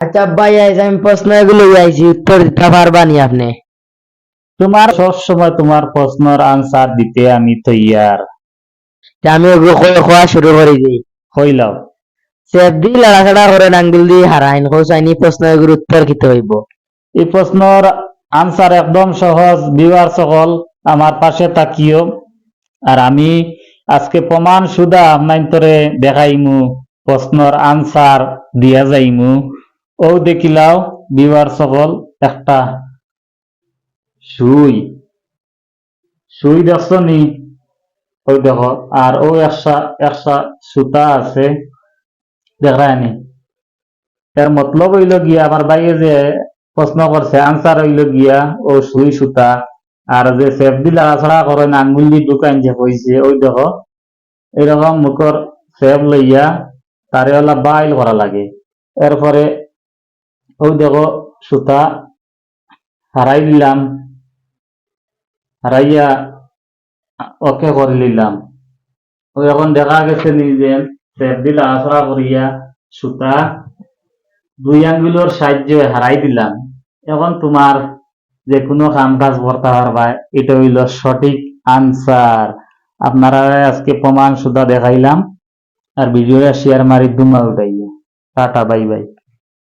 আচ্ছা ভাই আজ আমি প্রশ্ন এগুলো আইছি উত্তর দিতে পারবানি আপনি? তোমার সব সময় তোমার প্রশ্নের আনসার দিতে আমি তৈয়ার। আমি ওগুলো খোয়া শুরু করে দিই হইলাও। সেফ দি লড়াছাড়া করে আঙ্গুল দিয়ে হারাইন খোঁচাইনি প্রশ্ন এগুলো উত্তর কিতে হইব এই প্রশ্নের আনসার একদম সহজ বিবার সকল আমার পাশে তাকিও। আর আমি আজকে প্রমাণ সুদা আপনার দেখাইমু প্রশ্নের আনসার দিয়া যাইমু। ও দেখিলাও বিবার সকল একটা সুই। সুই দেখছ নি? ওই দেখো, আর ও একটা একটা সুতা আছে দেখায়নি এর মতলব হইল গিয়া আমার বাইরে যে প্রশ্ন করছে আনসার হইল গিয়া, ও সুই সুতা, আর যে সেফ দি লাড়াছাড়া করেন আঙ্গুল দিয়ে দোকান যে হয়েছে ওই দেখো, এরকম মুখর সেফ লইয়া, তারে ওলা বাইল করা লাগে। এরপরে ওই দেখো সুতা হারাই দিলাম হারাইয়া ওকে করে নিলাম ওই এখন দেখা গেছে নিজে সেফ দি লাড়াছাড়া করিয়া সুতা দুই আঙ্গুলের সাহায্যে হারাই দিলাম এখন তোমার যে কোনো কাম কাজ করতে পারবা এটা হইল সঠিক আনসার আপনারা আজকে প্রমাণ সুদা দেখাইলাম আর ভিডিওটা শেয়ার মারি দুমা উঠাইয়া টাটা বাই বাই